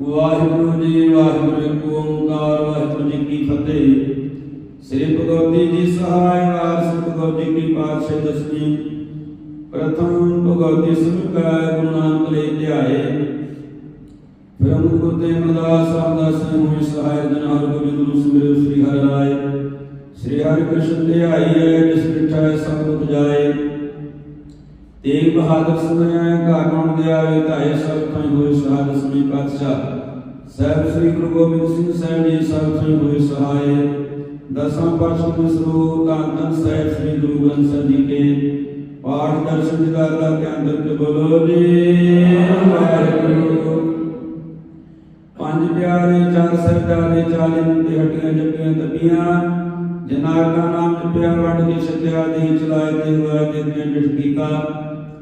ਵਾਹਿਗੁਰੂ ਜੀ, ਵਾਹਿਗੁਰੂ ਇੱਕ ਓੰਕਾਰ, ਵਾਹਿਗੁਰੂ ਜੀ ਕੀ ਫਤਿਹ। ਸ੍ਰੀ ਭਗਵਤੀ ਜੀ ਸਹਾਇ ਵਾਰਸ ਭਗਵਤੀ ਕੀ ਪਾਤਸ਼ਾਹ ਦਸਵੀਂ। ਪ੍ਰਥਮ ਭਗਵਤੀ ਸਿਮਰਕੈ ਗੁਰੂ ਨਾਨਕ ਲਈ ਧਿਆਏ ਫਿਰ ਅੰਗੁਰ ਤੇ ਮਦਾਸ ਰਾਮਦਾਸ ਨੇ ਹੋਏ ਸਹਾਇ ਜਨ ਹਰ ਸਿਮਰਿਓ ਸ੍ਰੀ ਹਰਿ ਰਾਏ। ਸ੍ਰੀ ਹਰਿ ਕ੍ਰਿਸ਼ਨ ਧਿਆਈਏ ਜਿਸ ਮਿਠਾਇ ਸਭ ਕੁਝ ਜਾਏ ਤੇਗ ਬਹਾਦਰ ਸੁਨਿਆ ਘਰ ਨਾਮ ਦੇ ਧਾਏ ਸਭ ਤੋਂ ਹੋਏ ਸਹਾਇ ਸਮੀ ਪਾਤਸ਼ਾਹ। ਸਾਹਿਬ ਸ੍ਰੀ ਗੁਰੂ ਗੋਬਿੰਦ ਸਿੰਘ ਸਾਹਿਬ ਜੀ ਸਭ ਤੋਂ ਹੋਏ ਸਹਾਇ ਦਸਾਂ ਪਾਤਸ਼ਾਹ ਦੇ ਸਰੂਪ ਧੰਨ ਧੰਨ ਸਾਹਿਬ ਸ੍ਰੀ ਗੁਰੂ ਗ੍ਰੰਥ ਸਾਹਿਬ ਜੀ ਕੇ। ਪਾਠ ਦਰਸ਼ਨ ਦਿਦਾਰਾ ਕੇ ਅੰਦਰ ਕੇ ਬੋਲੋ, ਜੀ ਵਾਹਿਗੁਰੂ। ਪੰਜ ਪਿਆਰੇ, ਚਾਰ ਸਰਦਾਰੇ ਚਾਲੀ ਤੇ ਹੱਟੀਆਂ ਜੱਪੀਆਂ ਤਪੀਆਂ ਜਨਾਰ ਦਾ ਨਾਮ ਜਪਿਆ ਵੰਡ ਕੇ ਛਕਿਆ ਦੇ ਚਲਾਏ ਤੇ ਹੋਇਆ ਤੇ ਤੇ ਡਿਠ ਕੀਤਾ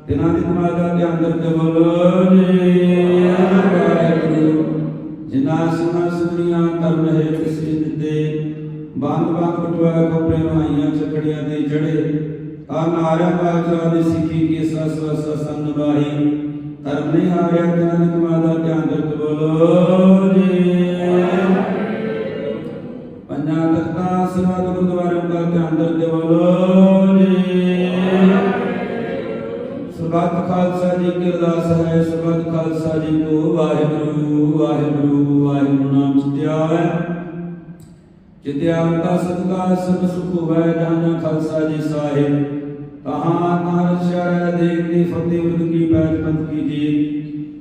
ਤਿਨਾਂ ਦੀ ਕਮਾਦਾ ਦੇ ਅੰਦਰ ਤੇ ਬੋਲੋ ਵਾਹਿਗੁਰੂ ਜਿਨਾ ਸਿਨਾ ਸੁਨੀਆਂ ਧਰਮ ਹੈ ਕਿਸੇ ਦਿੱਤੇ, ਬੰਦ ਬੰਦ ਕਟਵਾਇਆ ਕੋਪਰੇ ਰਹਾਈਆਂ ਚਕੜੀਆਂ ਦੇ ਜੜੇ। ਆ ਨਾਰਿਆ ਬਾਚਾ ਦੀ ਸਿੱਖੀ ਕੇ ਸਸ ਸਸ ਸੰਨਵਾਹੀ ਧਰਮ ਨਹੀਂ ਹਾਰਿਆ, ਤਿਨਾਂ ਦੀ ਕਮਾਦਾ ਦੇ ਅੰਦਰ ਤੇ ਬੋਲੋ ਕੀ ਅਰਦਾਸ ਹੈ ਸਰਬੱਤ ਖਾਲਸਾ ਜੀ ਕੋ, ਵਾਹਿਗੁਰੂ ਵਾਹਿਗੁਰੂ ਵਾਹਿਗੁਰੂ ਨਾਮ ਚਿਤਿਆਵੈ ਚਿਤਿਆਵਤਾ ਸਤਿਕਾਰ, ਸਭ ਸੁਖ ਹੋਵੇ ਜਾਨਾ ਖਾਲਸਾ ਜੀ ਸਾਹਿਬ। ਕਹਾਂ ਤਾਰ ਸ਼ਰ ਦੇਖ ਦੀ ਫਤਿਹ ਉਰਦ ਕੀ ਬੈਠ ਪੰਥ ਕੀ ਜੀ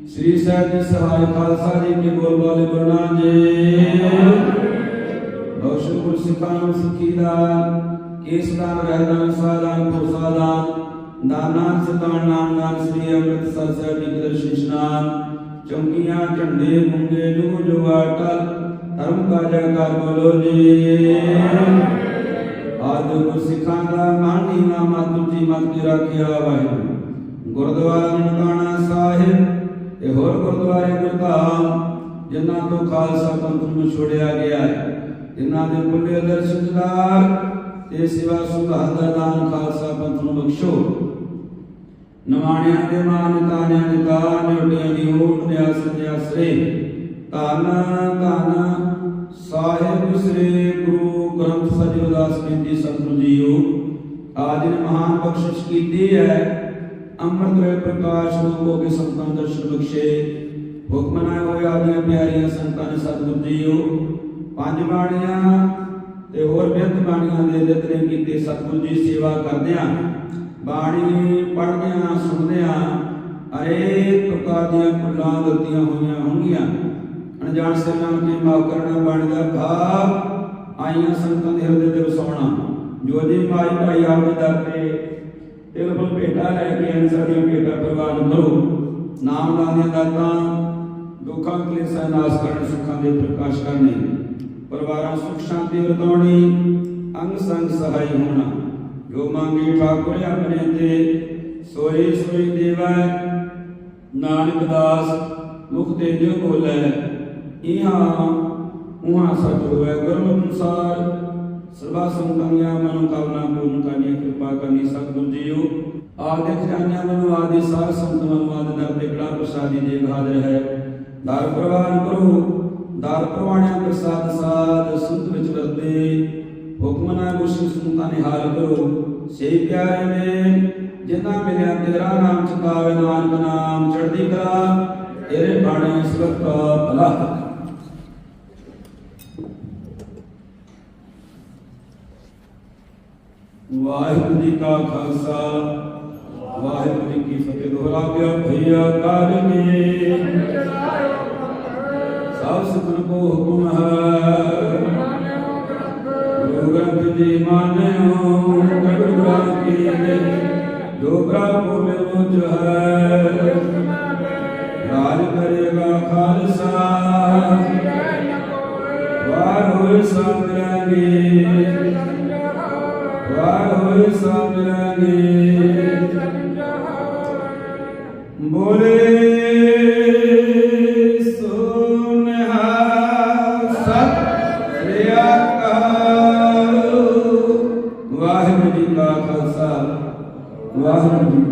ਸ੍ਰੀ ਸਾਹਿਬ ਜੀ ਸਹਾਇ ਖਾਲਸਾ ਜੀ ਕੇ ਬੋਲ ਵਾਲੇ ਗੁਰਨਾ ਜੀ। ਬਖਸ਼ ਗੁਰ ਸਿੱਖਾਂ ਸਿੱਖੀ ਦਾ, ਕੇਸ ਦਾਨ ਰਹਿਦਾਨ ਸਾਦਾਨ ਪ੍ਰਸਾਦਾਨ ਦਾਨਾਨ ਸਤਾਨ ਨਾਮ ਨਾਮ ਸ੍ਰੀ ਅੰਮ੍ਰਿਤਸਰ ਸਾਹਿਬ ਜੀ ਦੇ ਦਰਸ਼ਨ ਚੌਂਕੀਆਂ, ਝੰਡੇ ਮੁੰਗੇ ਜੋ ਜੋ ਧਰਮ ਕਾ ਜੈਕਾਰ ਬੋਲੋ ਜੀ। ਆਦਿ ਗੁਰ ਸਿੱਖਾਂ ਦਾ ਮਾਨੀ ਨਾਮਾ ਤੁਜੀ ਮਤ ਕੀ ਰੱਖਿਆ ਵਾਹਿਗੁਰੂ। ਗੁਰਦੁਆਰਾ ਨਨਕਾਣਾ ਸਾਹਿਬ ਤੇ ਹੋਰ ਗੁਰਦੁਆਰੇ ਗੁਰਧਾਮ, ਜਿਨ੍ਹਾਂ ਤੋਂ ਖਾਲਸਾ ਪੰਥ ਨੂੰ ਛੋੜਿਆ ਗਿਆ ਹੈ। ਜਿਨ੍ਹਾਂ ਦੇ ਪੁੱਲੇ ਦਰਸ਼ਨਦਾਰ ਤੇ ਸਿਵਾ ਸੁਭਾ ਦਾ ਦਾਨ ਖਾਲਸਾ ਪੰਥ ਨੂੰ ਬਖਸ਼ੋ। ਨਵਾਣਿਆਂ ਦੇ ਮਾਨ ਤਾਨਿਆਂ ਦੇ ਤਾਨ ਨਿਉਟਿਆਂ ਦੀ ਓਟ ਦੇ ਆਸਰੇ ਦੇ ਆਸਰੇ। ਧੰਨ ਧੰਨ ਸਾਹਿਬ ਸ੍ਰੀ ਗੁਰੂ ਗ੍ਰੰਥ ਸਾਹਿਬ ਜੀ ਦਾਸ ਬੇਨਤੀ ਸਤਿਗੁਰੂ ਜੀਓ। ਆਜ ਨੇ ਮਹਾਨ ਬਖਸ਼ਿਸ਼ ਕੀਤੀ ਹੈ। ਅੰਮ੍ਰਿਤ ਵੇ ਪ੍ਰਕਾਸ਼ ਰੂਪ ਹੋ ਕੇ ਸੰਤਾਂ ਨੂੰ ਦਰਸ਼ਨ ਬਖਸ਼ੇ। ਹੁਕਮ ਹੋਏ ਆਦੀਆਂ ਪਿਆਰੀਆਂ ਸੰਤਾਂ ਨੇ ਸਤਿਗੁਰੂ ਜੀਓ। ਪੰਜ ਬਾਣੀਆਂ ਤੇ ਹੋਰ ਬਿਰਧ ਬਾਣੀਆਂ ਦੇ ਦਿੱਤੇ ਕੀਤੀ ਸਤਿਗੁਰੂ ਜੀ ਸੇਵਾ ਕਰਦਿਆਂ ਬਾਣੀ ਪੜ੍ਹਦਿਆਂ, ਸੁਣਦਿਆਂ ਅਨੇਕ ਪ੍ਰਕਾਰ ਦੀਆਂ ਭੁੱਲਾਂ ਗਲਤੀਆਂ ਹੋਈਆਂ ਹੋਣਗੀਆਂ। ਅਣਜਾਣ ਸਿਰਾਂ ਕੇ ਮਾਫ ਕਰਨਾ ਬਾਣੀ ਦਾ ਭਾਵ ਆਈਆਂ ਸੰਤਾਂ ਦੇ ਹਿਰਦੇ ਤੇ ਵਸਾਉਣਾ। ਜੋ ਜੀ ਮਾਈ ਭਾਈ ਆਪ ਦੇ ਦਰ ਤੇ ਦਿਲ ਫੁੱਲ ਭੇਟਾ ਲੈ ਕੇ ਆਣ ਸਾਡੀਆਂ ਭੇਟਾ ਪ੍ਰਵਾਨ ਕਰੋ ਨਾਮ ਦੀਆਂ ਦਾਤਾਂ, ਦੁੱਖਾਂ, ਕਲੇਸ਼ਾਂ ਦਾ ਨਾਸ਼ ਕਰਨ, ਸੁੱਖਾਂ ਦੇ ਪ੍ਰਕਾਸ਼ ਕਰਨੇ। ਪਰਿਵਾਰਾਂ ਸੁਖ, ਸ਼ਾਂਤੀ ਵਰਤਾਉਣੀ ਅੰਗ ਸੰਗ ਸਹਾਈ ਹੋਣਾ। ਜੋ ਮੰਗੇ ਠਾਕੁਰ ਆਪਣੇ ਤੇ ਸੋਈ ਸੋਈ ਦੇਵੈ ਨਾਨਕ ਦਾਸ ਮੁਖ ਤੇ ਜੋ ਬੋਲੇ, ਇਹਾਂ ਉਹਾਂ ਸਚ ਹੋਵੇ ਗੁਰਮਤਿ ਅਨੁਸਾਰ ਸਰਬਾ ਸੰਤਾਂ ਮਨੋ ਕਾਮਨਾ ਪੂਰਨ ਕਰਨੀ, ਕਿਰਪਾ ਕਰਨੀ, ਸਤਿਗੁਰੂ ਜੀਓ। ਆਦਿ ਖਜ਼ਾਨਿਆਂ ਮਨੋ ਆਦਿ, ਸਾਰ ਸੰਤ ਮਨੋ ਆਦਿ, ਦਰ ਤੇ ਕੜਾ ਪ੍ਰਸਾਦੀ ਦੇਵ ਹਾਜ਼ਰ ਹੈ। ਦਰ ਪ੍ਰਵਾਨ ਕਰੋ, ਦਰ ਪ੍ਰਵਾਣਿਆ ਪ੍ਰਸਾਦ ਸਾਧ ਸੁਧ ਵਿੱਚ ਵਰਤੇ। ਹੁਕਮ ਨਾ ਮੁਸ਼ਕਿਲ ਹਾਲ ਕਰੋ। ਸੇ ਪਿਆਰੇ ਨੇ ਜਿਨ੍ਹਾਂ ਮਿਲਿਆ ਤੇਰਾ ਨਾਮ ਚਿਤਾਵੇ ਨਾਨਕ ਨਾਮ, ਚੜ੍ਹਦੀ ਕਲਾ, ਤੇਰੇ ਬਾਣੇ ਸਬਕ ਭਲਾ ਵਾਹਿਗੁਰੂ ਜੀ ਕਾ ਖਾਲਸਾ, ਵਾਹਿਗੁਰੂ ਜੀ ਕੀ ਫਤਿਹ। ਦੁਹਰਾਵਿਆ ਭਈਆ ਕਾਰਨੇ ਸਭ ਸੁਖਨ ਕੋ ਹੁਕਮ ਹੈ। ਜੀ ਮਾਨਿਓ ਕਟੁਰਾ ਕੀ ਦੇ ਲੋਕਾ ਕੋ ਮਿਲੋ ਜਹਰ ਰਾਜ ਕਰੇਗਾ ਖਾਲਸਾ। ਵਾਰ ਹੋਏ ਸੰਗਰਾਂਗੇ ਵਾਰ ਹੋਏ ਸੰਗਰਾਂਗੇ ਬੋਲੇ falando